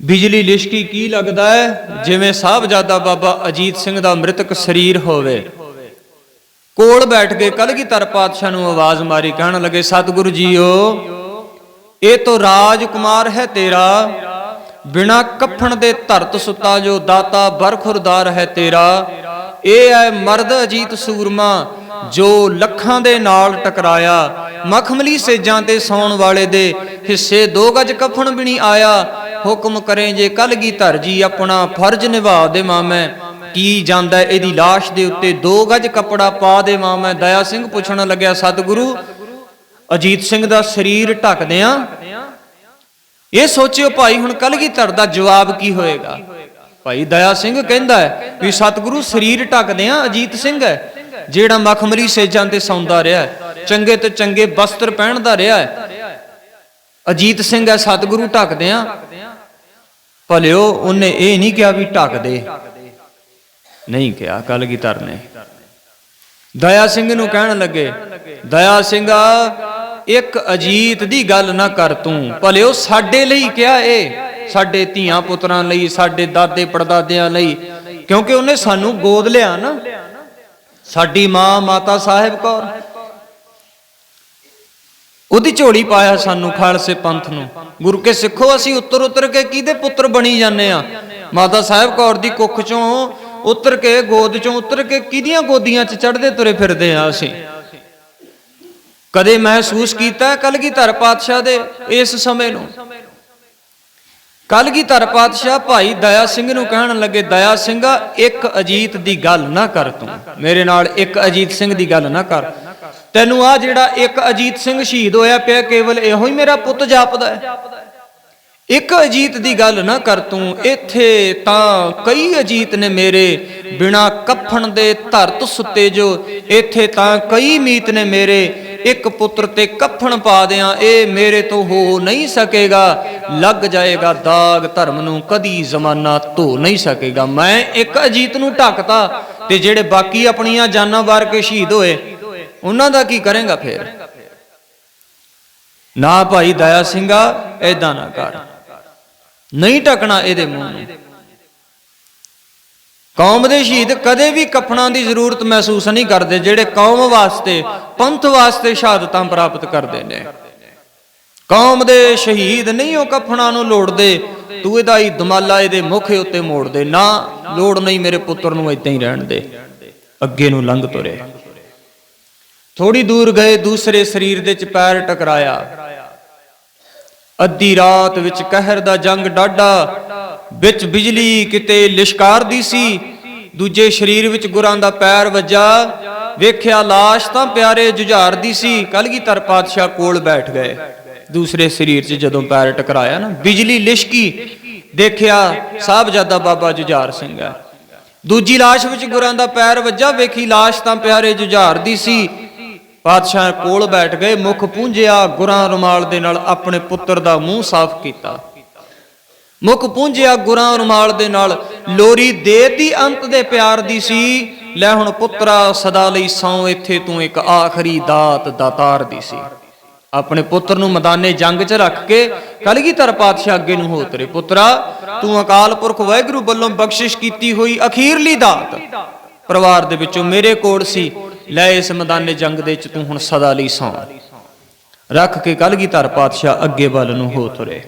ਬਿਜਲੀ ਲਿਸ਼ਕੀ ਕੀ ਲੱਗਦਾ ਹੈ? ਜਿਵੇਂ ਸਾਹਿਬਜ਼ਾਦਾ ਬਾਬਾ ਅਜੀਤ ਸਿੰਘ ਦਾ ਮ੍ਰਿਤਕ ਸਰੀਰ ਹੋਵੇ। ਕੋਲ ਬੈਠ ਕੇ ਕਲਗੀਧਰ ਪਾਤਸ਼ਾਹ ਨੂੰ ਆਵਾਜ਼ ਮਾਰੀ, ਕਹਿਣ ਲੱਗੇ, ਸਤਿਗੁਰੂ ਜੀਓ, ਇਹ ਤੋਂ ਰਾਜਕੁਮਾਰ ਹੈ ਤੇਰਾ। ਬਿਨਾ ਕਫਣ ਦੇ ਧਰਤ ਸੁੱਤਾ ਜੋ ਦਾਤਾ ਬਰਖੁਰਦਾਰ ਹੈ ਤੇਰਾ। ਇਹ ਹੈ ਮਰਦ ਅਜੀਤ ਸੂਰਮਾ, ਜੋ ਲੱਖਾਂ ਦੇ ਨਾਲ ਟਕਰਾਇਆ। ਮਖਮਲੀ ਸੇਜਾਂ ਤੇ ਸੌਣ ਵਾਲੇ ਦੇ ਹਿੱਸੇ ਦੋ ਗਜ ਕਫਣ ਵੀ ਨਹੀਂ ਆਇਆ। ਹੁਕਮ ਕਰੇ ਜੇ ਕਲਗੀ ਧਰ ਜੀ ਆਪਣਾ, ਫਰਜ਼ ਨਿਭਾ ਦੇਵਾਂ ਮੈਂ। ਕੀ ਜਾਂਦਾ ਇਹਦੀ লাশ ਦੇ ਉੱਤੇ ਦੋ ਗਜ ਕੱਪੜਾ ਪਾ ਦੇਵਾਂ ਮੈਂ। ਦਇਆ ਸਿੰਘ ਪੁੱਛਣ ਲੱਗਿਆ, ਸਤਿਗੁਰੂ, ਅਜੀਤ ਸਿੰਘ ਦਾ ਸਰੀਰ ਢੱਕਦੇ ਆ? ਇਹ ਸੋਚਿਓ, ਭਾਈ, ਹੁਣ ਕਲਗੀ ਧਰ ਦਾ ਜਵਾਬ ਕੀ ਹੋਏਗਾ? ਭਾਈ, ਦਇਆ ਸਿੰਘ ਕਹਿੰਦਾ ਹੈ ਵੀ, ਸਤਿਗੁਰੂ, ਸਰੀਰ ਢੱਕਦੇ ਆ, ਅਜੀਤ ਸਿੰਘ ਹੈ। ਜਿਹੜਾ ਮਖਮਲੀ ਸੇਜਾਂ ਤੇ ਸੌਂਦਾ ਰਿਹਾ ਚੰਗੇ ਤੋਂ ਚੰਗੇ ਵਸਤਰ ਪਹਿਨਦਾ ਰਿਹਾ ਹੈ। ਅਜੀਤ ਸਿੰਘ ਹੈ, ਸਤਿਗੁਰੂ ਢੱਕਦੇ ਆ। ਭਲਿਓ ਉਹਨੇ ਇਹ ਨਹੀਂ ਕਿਹਾ ਵੀ ਢੱਕ ਦੇ। ਨਹੀਂ ਕਿਹਾ ਕਲਗੀਧਰ ਨੇ ਦਇਆ ਸਿੰਘ ਨੂੰ ਕਹਿਣ ਲੱਗੇ ਦਇਆ ਸਿੰਘਾ ਇੱਕ ਅਜੀਤ ਦੀ ਗੱਲ ਨਾ ਕਰ ਤੂੰ। ਭਲਿਓ ਸਾਡੇ ਲਈ ਕਿਹਾ ਇਹ ਸਾਡੇ ਧੀਆਂ ਪੁੱਤਰਾਂ ਲਈ ਸਾਡੇ ਦਾਦੇ ਪੜਦਾਦਿਆਂ ਲਈ। ਕਿਉਂਕਿ ਉਹਨੇ ਸਾਨੂੰ ਗੋਦ ਲਿਆ ਨਾ। ਸਾਡੀ ਮਾਂ ਮਾਤਾ ਸਾਹਿਬ ਕੌਰ ਉਹਦੀ ਝੋਲੀ ਪਾਇਆ ਸਾਨੂੰ ਖਾਲਸੇ ਪੰਥ ਨੂੰ। ਗੁਰੂ ਕੇ ਸਿੱਖੋ, ਅਸੀਂ ਉੱਤਰ ਉੱਤਰ ਕੇ ਕਿਹਦੇ ਪੁੱਤਰ ਬਣੀ ਜਾਂਦੇ ਆ ਮਾਤਾ ਸਾਹਿਬ ਕੌਰ ਦੀ ਕੁੱਖ ਚੋਂ ਉੱਤਰ ਕੇ, ਗੋਦ ਚੋਂ ਉੱਤਰ ਕੇ ਕਿਹਦੀਆਂ ਗੋਦੀਆਂ 'ਚ ਚੜਦੇ ਤੁਰੇ ਫਿਰਦੇ ਆ ਅਸੀਂ? ਕਦੇ ਮਹਿਸੂਸ ਕੀਤਾ ਕਲਗੀਧਰ ਪਾਤਸ਼ਾਹ ਦੇ ਇਸ ਸਮੇਂ ਨੂੰ? ਕਲਗੀਧਰ ਪਾਤਸ਼ਾਹ, ਭਾਈ ਦਇਆ ਸਿੰਘ ਨੂੰ ਕਹਿਣ ਲੱਗੇ, ਦਇਆ ਸਿੰਘਾ, ਇੱਕ ਅਜੀਤ ਦੀ ਗੱਲ ਨਾ ਕਰ ਤੂੰ। ਮੇਰੇ ਨਾਲ ਇੱਕ ਅਜੀਤ ਸਿੰਘ ਦੀ ਗੱਲ ਨਾ ਕਰ। ਤੈਨੂੰ ਆ ਜਿਹੜਾ ਇੱਕ ਅਜੀਤ ਸਿੰਘ ਸ਼ਹੀਦ ਹੋਇਆ ਪਿਆ, ਕੇਵਲ ਇਹੋ ਹੀ ਮੇਰਾ ਪੁੱਤ ਜਾਪਦਾ ਹੈ। ਇੱਕ ਅਜੀਤ ਦੀ ਗੱਲ ਨਾ ਕਰ ਤੂੰ, ਇੱਥੇ ਤਾਂ ਕਈ ਅਜੀਤ ਨੇ ਮੇਰੇ ਬਿਨਾ ਕਫਣ ਦੇ ਧਰਤ ਸੁੱਤੇ ਜੋ, ਇੱਥੇ ਤਾਂ ਕਈ ਮੀਤ ਨੇ ਮੇਰੇ ਇੱਕ ਪੁੱਤਰ ਤੇ ਕਫਣ ਪਾ ਦਿਆਂ, ਇਹ ਮੇਰੇ ਤੋਂ ਹੋ ਨਹੀਂ ਸਕੇਗਾ, ਲੱਗ ਜਾਏਗਾ ਦਾਗ ਧਰਮ ਨੂੰ, ਕਦੀ ਜ਼ਮਾਨਾ ਧੋ ਨਹੀਂ ਸਕੇਗਾ। ਮੈਂ ਇੱਕ ਅਜੀਤ ਨੂੰ ਢੱਕਤਾ ਤੇ ਜਿਹੜੇ ਬਾਕੀ ਆਪਣੀਆਂ ਜਾਨਾਂ ਵਾਰ ਕੇ ਸ਼ਹੀਦ ਹੋਏ ਉਹਨਾਂ ਦਾ ਕੀ ਕਰੇਗਾ ਫੇਰ? ਨਾ ਭਾਈ ਦਇਆ ਸਿੰਘਾ ਐਦਾਂ ਨਾ ਕਰ। ਨਹੀਂ ਟਕਣਾ ਇਹਦੇ ਮੂੰਹ ਨੂੰ। ਕੌਮ ਦੇ ਸ਼ਹੀਦ ਕਦੇ ਵੀ ਕਫਨਾਂ ਦੀ ਜ਼ਰੂਰਤ ਮਹਿਸੂਸ ਨਹੀਂ ਕਰਦੇ, ਜਿਹੜੇ ਕੌਮ ਵਾਸਤੇ, ਪੰਥ ਵਾਸਤੇ ਸ਼ਹਾਦਤਾਂ ਪ੍ਰਾਪਤ ਕਰਦੇ ਨੇ। ਕੌਮ ਦੇ ਸ਼ਹੀਦ ਨਹੀਂ ਉਹ ਕਫਨਾਂ ਨੂੰ ਲੋੜਦੇ, ਤੂੰ ਇਹਦਾ ਹੀ ਦਮਾਲਾ ਇਹਦੇ ਮੁਖ ਉੱਤੇ ਮੋੜ ਦੇ ਨਾ, ਲੋੜ ਨਹੀਂ ਮੇਰੇ ਪੁੱਤਰ ਨੂੰ ਇਦਾਂ ਹੀ ਰਹਿਣ ਦੇ। ਅੱਗੇ ਨੂੰ ਲੰਘ ਤੁਰੇ। ਥੋੜੀ ਦੂਰ ਗਏ ਦੂਸਰੇ ਸਰੀਰ ਦੇ ਚ ਪੈਰ ਟਕਰਾਇਆ ਅੱਧੀ ਰਾਤ ਵਿੱਚ ਕਹਿਰ ਦਾ ਜੰਗ ਡਾਡਾ ਵਿੱਚ ਬਿਜਲੀ ਕਿਤੇ ਲਿਸ਼ਕਾਰਦੀ ਸੀ ਦੂਜੇ ਸਰੀਰ ਵਿੱਚ ਗੁਰਾਂ ਦਾ ਪੈਰ ਵੱਜਾ ਵੇਖਿਆ লাশ ਤਾਂ ਪਿਆਰੇ ਜੁਝਾਰਦੀ ਸੀ ਕਲਗੀਧਰ ਪਾਤਸ਼ਾਹ ਕੋਲ ਬੈਠ ਗਏ ਦੂਸਰੇ ਸਰੀਰ 'ਚ ਜਦੋਂ ਪੈਰ ਟਕਰਾਇਆ ਨਾ ਬਿਜਲੀ ਲਿਸ਼ਕੀ ਦੇਖਿਆ ਸਾਹਿਬਜ਼ਾਦਾ ਬਾਬਾ ਜੁਝਾਰ ਸਿੰਘ ਹੈ ਦੂਜੀ লাশ ਵਿੱਚ ਗੁਰਾਂ ਦਾ ਪੈਰ ਵੱਜਾ ਵੇਖੀ লাশ ਤਾਂ ਪਿਆਰੇ ਜੁਝਾਰਦੀ ਸੀ ਪਾਤਸ਼ਾਹ ਕੋਲ ਬੈਠ ਗਏ, ਮੁਖ ਪੂੰਝਿਆ ਗੁਰਾਂ ਰੁਮਾਲ ਦੇ ਨਾਲ ਆਪਣੇ ਪੁੱਤਰ ਦਾ ਮੂੰਹ ਸਾਫ਼ ਕੀਤਾ। ਮੁਖ ਪੂੰਝਿਆ ਗੁਰਾਂ ਰੁਮਾਲ ਦੇ ਨਾਲ ਲੋਰੀ ਦੇਤੀ ਅੰਤ ਦੇ ਪਿਆਰ ਦੀ ਸੀ, ਲੈ ਹੁਣ ਪੁੱਤਰਾ ਸਦਾ ਲਈ ਸੌ, ਇੱਥੇ ਤੂੰ ਇੱਕ ਆਖਰੀ ਦਾਤ ਦਾਤਾਰ ਦੀ ਸੀ। ਆਪਣੇ ਪੁੱਤਰ ਨੂੰ ਮੈਦਾਨੇ ਜੰਗ 'ਚ ਰੱਖ ਕੇ ਕਲਗੀਧਰ ਪਾਤਸ਼ਾਹ ਅੱਗੇ ਨੂੰ ਹੋ ਤਰੇ ਪੁੱਤਰਾ, ਤੂੰ ਅਕਾਲ ਪੁਰਖ ਵਾਹਿਗੁਰੂ ਵੱਲੋਂ ਬਖਸ਼ਿਸ਼ ਕੀਤੀ ਹੋਈ ਅਖੀਰਲੀ ਦਾਤ। ਪਰਿਵਾਰ ਦੇ ਵਿੱਚੋਂ ਮੇਰੇ ਕੋਲ ਸੀ ਲੈ ਇਸ ਮੈਦਾਨੇ ਜੰਗ ਦੇ ਵਿੱਚ ਤੂੰ ਹੁਣ ਸਦਾ ਲਈ ਸੌਂ। ਰੱਖ ਕੇ ਕਲਗੀਧਰ ਪਾਤਸ਼ਾਹ ਅੱਗੇ ਵੱਲ ਨੂੰ ਹੋ ਤੁਰੇ।